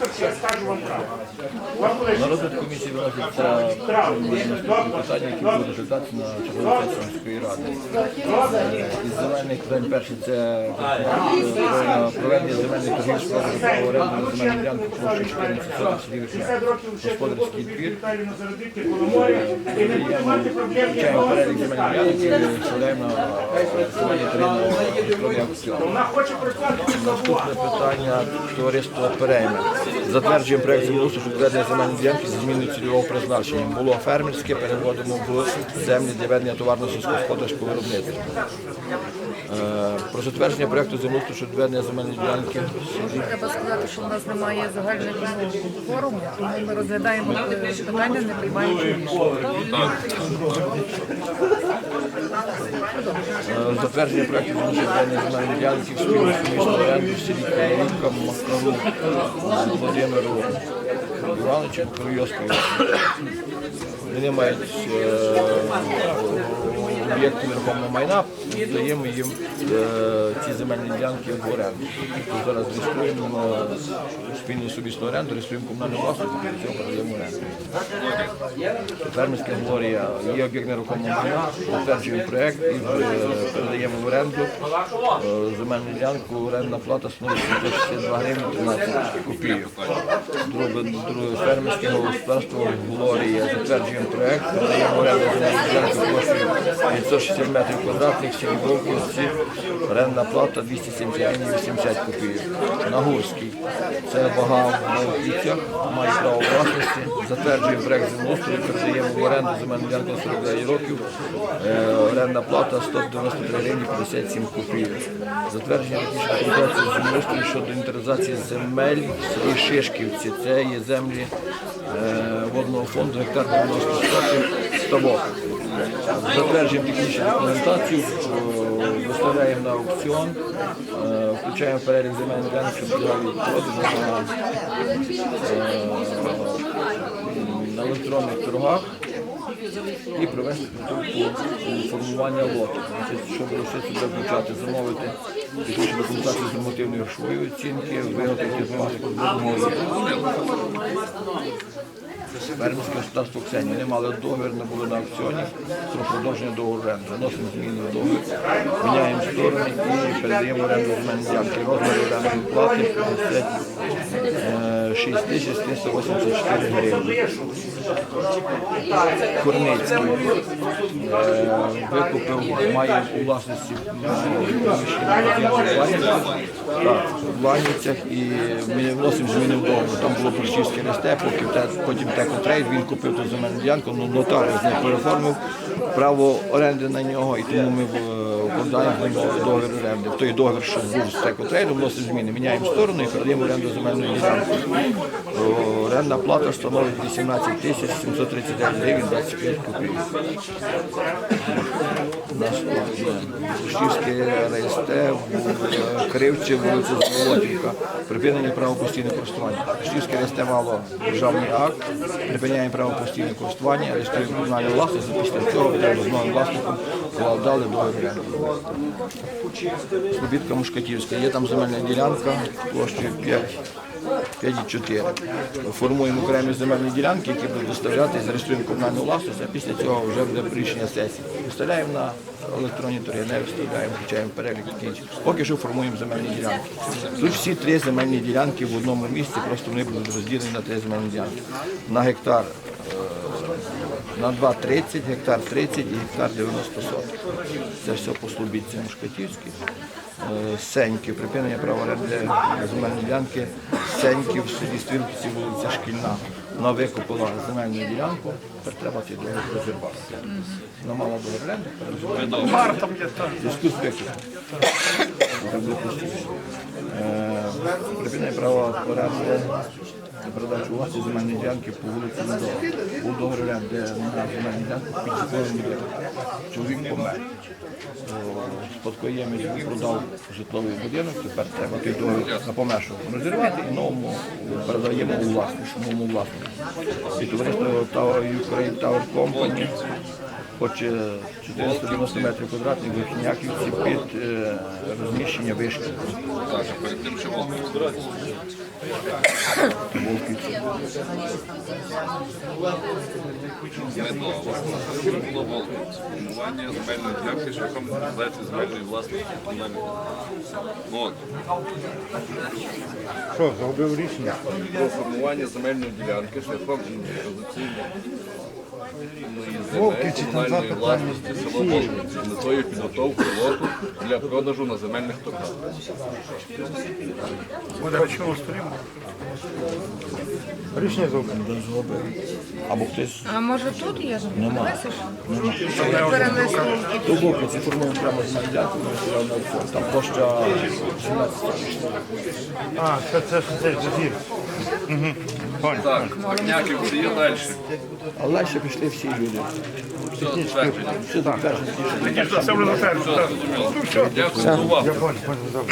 доктор, я скажу вам правду. Вам На розгляд комісії виносяться питання, які будуть розглядатися на черговій сесії міської ради. Е, Із земельних питань перший це е, проведення земельних торгів з право оренди на земельну ділянку площі 14 соток 50 років ще Господарський двір. Віталіївна зародити коло моря, і не буде мати проблем Включаємо ніякого перелік земельних ділянок і виставляємо на голосування торгівного електронного аукціону. Вона хоче працювати. Наступне питання товариства Перейме. Затверджуємо проєкт землеустрою щодо ведення земельної ділянки зі зміною цільового призначення. Було фермерське, переводимо в землі для ведення товарного сільськогосподарського виробництва. Е, Про затвердження проєкту землеустрою щодо ведення земельної ділянки. Треба сказати, що в нас немає загального форуму, тому ми розглядаємо е, питання, не приймаємо рішення. Е, Затвердження проєкту землеустрою щодо ведення земельної ділянки в спільну сумісну оренду в селі Макару, Володимиру Івановичу, Кривйовської. Вони мають об'єкти нерухомого майна, даємо їм е, ці земельні ділянки в оренду. Тобто Зараз реєструємо спільну субісну оренду, реєструємо комунальну власність, і цього передаємо оренду. Фермерська глорія є об'єкт нерухомого майна, затверджуємо проєкт і е, передаємо в оренду е, земельну ділянку, орендна плата становить 162 гривні 13 копійок. Друге, друге фермерське господарство Глорія. Затверджуємо проєкт, передаємо оренду земельну ділянку 560 метрів квадратних, селі Вовківці, орендна плата 270 гривень 80 копійок. Нагурський. Це вага на Опіцях, має право власності. Затверджуємо проєкт землеустрою, передаємо в оренду земельну ділянку на 49 років. Е, Орендна плата 193 гривні 57 копійок. Затвердження технічної землеустрою щодо інвентаризації земель селі Шишківці. Це є землі е, водного фонду гектар 90 сотих ставок. Затверджуємо технічну документацію, е, виставляємо на аукціон, е, включаємо перелік земельних ділянок, що підлягають продажу на, е, на електронних торгах і провести підготовку формування лоту. Щоб лише сюди включати, замовити технічну документацію з нормативної грошової оцінки, виготовити подводного Фермерське господарство Ксенії. Вони мали договір, не були на аукціоні про продовження договору оренди. Вносимо зміни в договір, міняємо сторони і передаємо оренду земельні ділянки. Розмір орендної плати 56 тисяч 384 гривні. Корницький е, викупив, має у власності в в Ланівцях і ми вносимо зміни в. Там було Борщівське ресте, потім Текотрейд, він купив ту земельну ділянку, ну нотаріус не переформив право оренди на нього, і тому ми договір оренди. В той договір, що був з Текотрейдом, вносимо зміни, міняємо сторону і передаємо оренду земельної ділянки. О, Орендна плата становить 18 тисяч 739 гривень 25 копійок. Шківське РСТ, Кривче, вулиця Золотівка. Припинення права постійного користування. Шківське РСТ мало державний акт, припиняємо право постійного користування, реєструємо комунальну власність, після цього треба з новим власником вкладали договір. Слобідка Мушкатівська. Є там земельна ділянка площею 5,4. Формуємо окремі земельні ділянки, які будуть доставляти, зареєструємо комунальну власність, а після цього вже буде рішення сесії. Виставляємо на електронні торги, не виставляємо, включаємо перелік. Поки що формуємо земельні ділянки. Тут всі три земельні ділянки в одному місці, просто вони будуть розділені на три земельні ділянки. На гектар на 2,30, гектар 30 і гектар 90 соток. Це все по Слобідці Мушкатівській. Е, Сеньки, припинення права оренди земельної ділянки Сеньки в селі Стрілківці, вулиця Шкільна. Вона викупила земельну ділянку, тепер треба цей договір розірвати. Вона мала договір оренди. Е, Припинення права оренди на передачу власті земельної ділянки по вулиці Надова. Був де оренди на земельну ділянку під житловим мільйони. Чоловік помер. Спадкоємець продав житловий будинок, тепер треба той договір на помершу розірвати і новому передаємо у власність, новому власнику. І товариство Tower Ukraine Tower Company хоче 490 метрів квадратних Верхняківці під е, розміщення вишки. Так, перед тим, що Волків. Волківці. Було. Формування земельної ділянки шляхом реалізації земельної власності комунальної. От, Що, зробив рішення? про формування земельної ділянки шляхом інвентаризації Там комунальної власності село з метою підготовки лоту для продажу на земельних торгах. Рішення зробив. Або хтось А може тут є? Нема. Перенесли. до Волківці формує прямо з ділянку, там площа 17 А, це, це, це, це зір. Угу. Понял. Огняків, Верхняківці є далі. Але далі пішли всі люди. Все затверджено. Все так, Це. Все зрозуміло. Я добре.